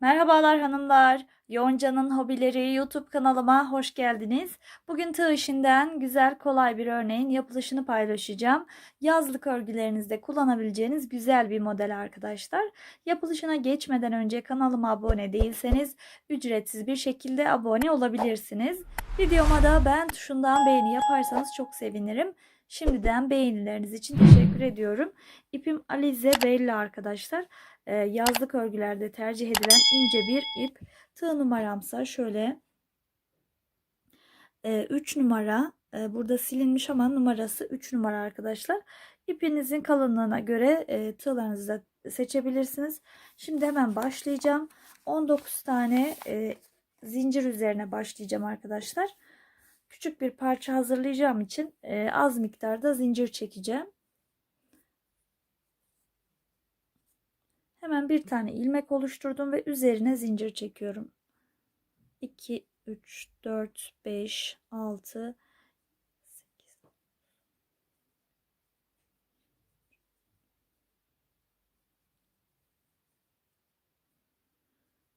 Merhabalar hanımlar. Yonca'nın hobileri YouTube kanalıma hoş geldiniz. Bugün tığ işinden güzel kolay bir örneğin yapılışını paylaşacağım. Yazlık örgülerinizde kullanabileceğiniz güzel bir model arkadaşlar. Yapılışına geçmeden önce kanalıma abone değilseniz ücretsiz bir şekilde abone olabilirsiniz. Videoma da ben tuşundan beğeni yaparsanız çok sevinirim. Şimdiden beğenileriniz için teşekkür ediyorum. İpim Alize Belli arkadaşlar. Ee, yazlık örgülerde tercih edilen ince bir ip. Tığ numaramsa şöyle 3 e, numara. E, burada silinmiş ama numarası 3 numara arkadaşlar. İpinizin kalınlığına göre e, tığlarınızı da seçebilirsiniz. Şimdi hemen başlayacağım. 19 tane zincir üzerine başlayacağım arkadaşlar. Küçük bir parça hazırlayacağım için az miktarda zincir çekeceğim. Hemen bir tane ilmek oluşturdum ve üzerine zincir çekiyorum. 2, 3, 4, 5, 6, 8.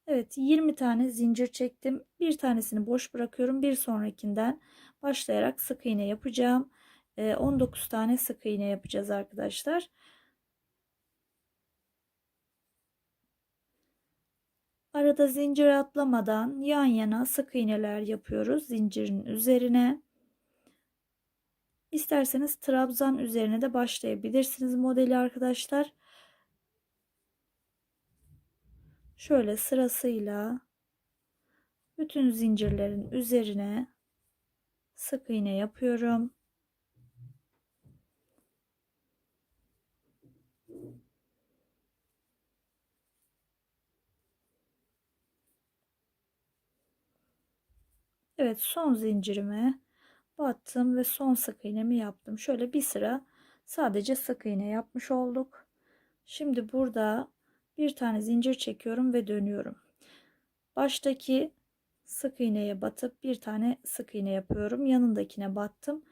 Evet 20 tane zincir çektim. Bir tanesini boş bırakıyorum. Bir sonrakinden başlayarak sık iğne yapacağım. 19 tane sık iğne yapacağız arkadaşlar. Arada zincir atlamadan yan yana sık iğneler yapıyoruz zincirin üzerine. İsterseniz trabzan üzerine de başlayabilirsiniz modeli arkadaşlar. Şöyle sırasıyla bütün zincirlerin üzerine sık iğne yapıyorum. Evet son zincirime battım ve son sık iğnemi yaptım. Şöyle bir sıra sadece sık iğne yapmış olduk. Şimdi burada bir tane zincir çekiyorum ve dönüyorum. Baştaki sık iğneye batıp bir tane sık iğne yapıyorum. Yanındakine battım.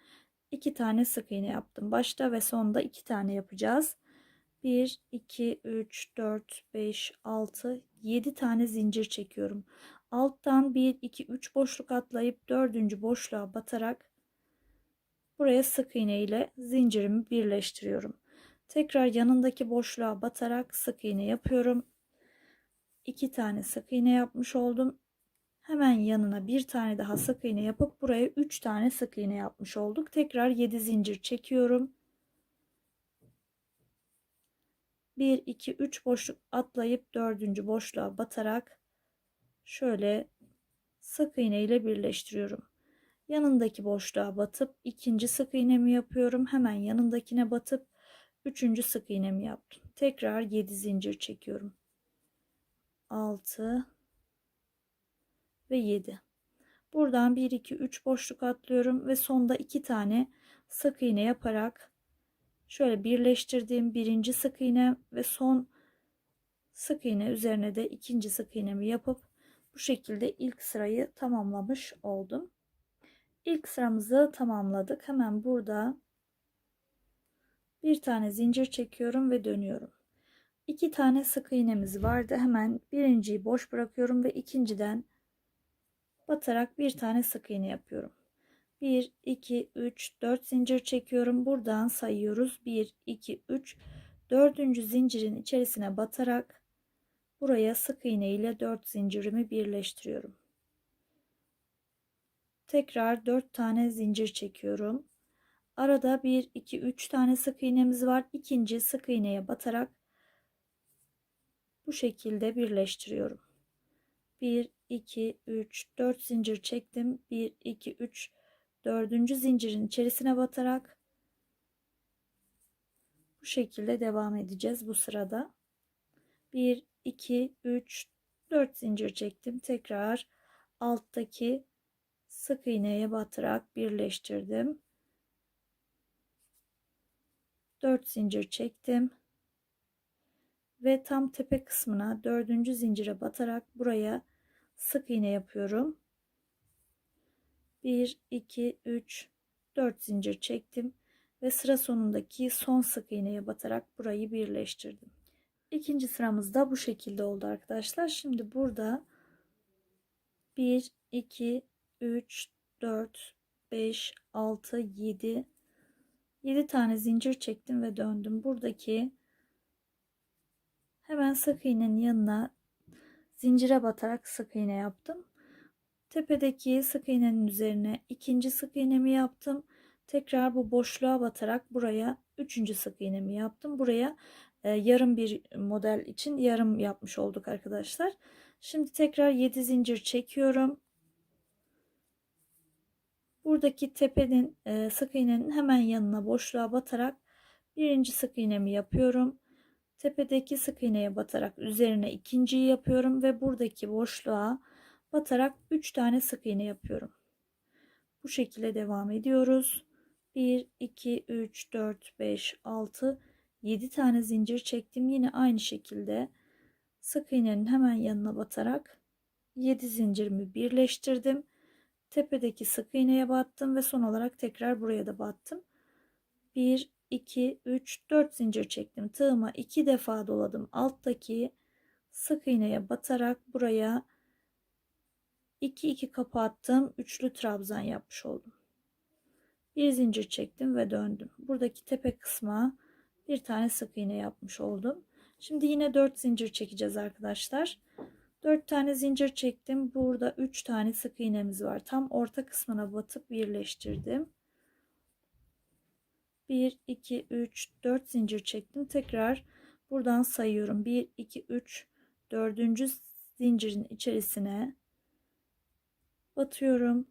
iki tane sık iğne yaptım. Başta ve sonda iki tane yapacağız. 1, 2, 3, 4, 5, 6, 7 tane zincir çekiyorum alttan 1 2 3 boşluk atlayıp dördüncü boşluğa batarak buraya sık iğne ile zincirimi birleştiriyorum. Tekrar yanındaki boşluğa batarak sık iğne yapıyorum. 2 tane sık iğne yapmış oldum. Hemen yanına bir tane daha sık iğne yapıp buraya 3 tane sık iğne yapmış olduk. Tekrar 7 zincir çekiyorum. 1 2 3 boşluk atlayıp dördüncü boşluğa batarak şöyle sık iğne ile birleştiriyorum. Yanındaki boşluğa batıp ikinci sık iğnemi yapıyorum. Hemen yanındakine batıp üçüncü sık iğnemi yaptım. Tekrar 7 zincir çekiyorum. 6 ve 7. Buradan 1 2 3 boşluk atlıyorum ve sonda 2 tane sık iğne yaparak şöyle birleştirdiğim birinci sık iğne ve son sık iğne üzerine de ikinci sık iğnemi yapıp bu şekilde ilk sırayı tamamlamış oldum. İlk sıramızı tamamladık. Hemen burada bir tane zincir çekiyorum ve dönüyorum. İki tane sık iğnemiz vardı. Hemen birinciyi boş bırakıyorum ve ikinciden batarak bir tane sık iğne yapıyorum. 1 2 3 4 zincir çekiyorum. Buradan sayıyoruz. 1 2 3 dördüncü zincirin içerisine batarak Buraya sık iğne ile 4 zincirimi birleştiriyorum. Tekrar 4 tane zincir çekiyorum. Arada 1 2 3 tane sık iğnemiz var. İkinci sık iğneye batarak bu şekilde birleştiriyorum. 1 2 3 4 zincir çektim. 1 2 3 dördüncü zincirin içerisine batarak bu şekilde devam edeceğiz bu sırada. 1 2 3 4 zincir çektim. Tekrar alttaki sık iğneye batırarak birleştirdim. 4 zincir çektim. Ve tam tepe kısmına dördüncü zincire batarak buraya sık iğne yapıyorum. 1 2 3 4 zincir çektim. Ve sıra sonundaki son sık iğneye batarak burayı birleştirdim İkinci sıramız da bu şekilde oldu arkadaşlar. Şimdi burada 1, 2, 3, 4, 5, 6, 7, 7 tane zincir çektim ve döndüm. Buradaki hemen sık iğnenin yanına zincire batarak sık iğne yaptım. Tepedeki sık iğnenin üzerine ikinci sık iğnemi yaptım. Tekrar bu boşluğa batarak buraya üçüncü sık iğnemi yaptım. Buraya e, yarım bir model için yarım yapmış olduk arkadaşlar. Şimdi tekrar 7 zincir çekiyorum. Buradaki tepenin e, sık iğnenin hemen yanına boşluğa batarak birinci sık iğnemi yapıyorum. Tepedeki sık iğneye batarak üzerine ikinciyi yapıyorum ve buradaki boşluğa batarak 3 tane sık iğne yapıyorum. Bu şekilde devam ediyoruz. 1 2 3 4 5 6 7 tane zincir çektim. Yine aynı şekilde sık iğnenin hemen yanına batarak 7 zincirimi birleştirdim. Tepedeki sık iğneye battım ve son olarak tekrar buraya da battım. 1 2 3 4 zincir çektim. Tığıma 2 defa doladım. Alttaki sık iğneye batarak buraya 2 2 kapattım. Üçlü trabzan yapmış oldum. Bir zincir çektim ve döndüm. Buradaki tepe kısma bir tane sık iğne yapmış oldum. Şimdi yine 4 zincir çekeceğiz arkadaşlar. 4 tane zincir çektim. Burada 3 tane sık iğnemiz var. Tam orta kısmına batıp birleştirdim. 1 2 3 4 zincir çektim. Tekrar buradan sayıyorum. 1 2 3 4. zincirin içerisine batıyorum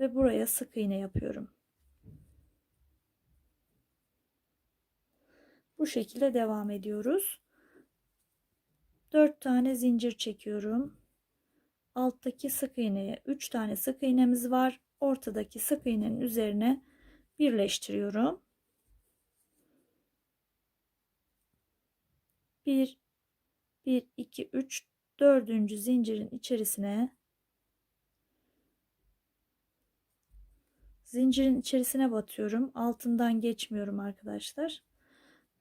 ve buraya sık iğne yapıyorum. Bu şekilde devam ediyoruz. 4 tane zincir çekiyorum. Alttaki sık iğneye 3 tane sık iğnemiz var. Ortadaki sık iğnenin üzerine birleştiriyorum. 1 1 2 3 4. zincirin içerisine zincirin içerisine batıyorum. Altından geçmiyorum arkadaşlar.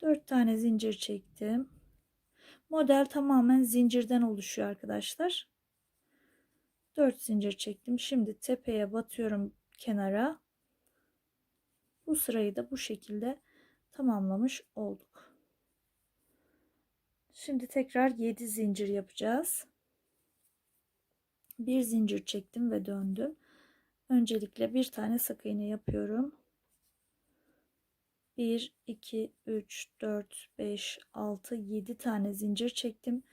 4 tane zincir çektim. Model tamamen zincirden oluşuyor arkadaşlar. 4 zincir çektim. Şimdi tepeye batıyorum kenara. Bu sırayı da bu şekilde tamamlamış olduk. Şimdi tekrar 7 zincir yapacağız. Bir zincir çektim ve döndüm. Öncelikle bir tane sık iğne yapıyorum. 1 2 3 4 5 6 7 tane zincir çektim.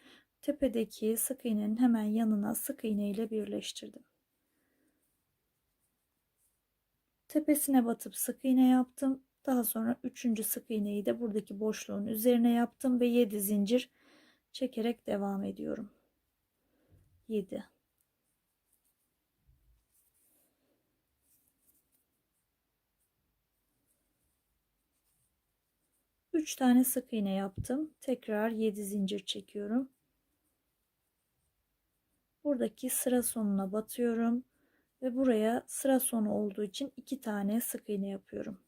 Tepedeki sık iğnenin hemen yanına sık iğne ile birleştirdim. Tepesine batıp sık iğne yaptım. Daha sonra üçüncü sık iğneyi de buradaki boşluğun üzerine yaptım ve 7 zincir çekerek devam ediyorum. 7 3 tane sık iğne yaptım. Tekrar 7 zincir çekiyorum. Buradaki sıra sonuna batıyorum ve buraya sıra sonu olduğu için 2 tane sık iğne yapıyorum.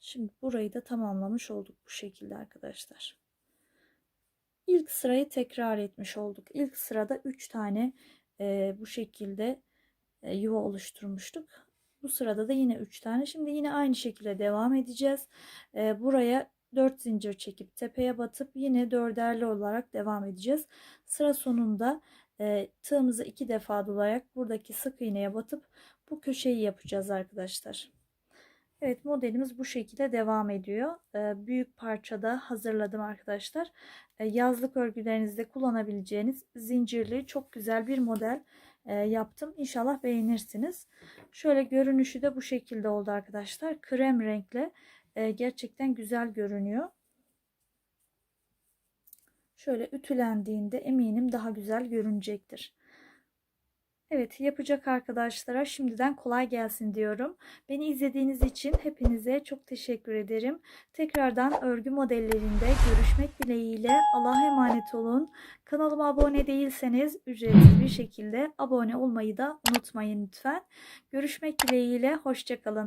Şimdi burayı da tamamlamış olduk bu şekilde arkadaşlar. İlk sırayı tekrar etmiş olduk. İlk sırada 3 tane e, bu şekilde e, yuva oluşturmuştuk. Bu sırada da yine 3 tane. Şimdi yine aynı şekilde devam edeceğiz. Ee, buraya 4 zincir çekip tepeye batıp yine dörderli olarak devam edeceğiz. Sıra sonunda e, tığımızı iki defa dolayarak buradaki sık iğneye batıp bu köşeyi yapacağız arkadaşlar. Evet modelimiz bu şekilde devam ediyor. Ee, büyük parçada hazırladım arkadaşlar. Ee, yazlık örgülerinizde kullanabileceğiniz zincirli çok güzel bir model e, yaptım. İnşallah beğenirsiniz. Şöyle görünüşü de bu şekilde oldu arkadaşlar. Krem renkle e, gerçekten güzel görünüyor. Şöyle ütülendiğinde eminim daha güzel görünecektir. Evet yapacak arkadaşlara şimdiden kolay gelsin diyorum. Beni izlediğiniz için hepinize çok teşekkür ederim. Tekrardan örgü modellerinde görüşmek dileğiyle Allah'a emanet olun. Kanalıma abone değilseniz ücretsiz bir şekilde abone olmayı da unutmayın lütfen. Görüşmek dileğiyle hoşçakalın.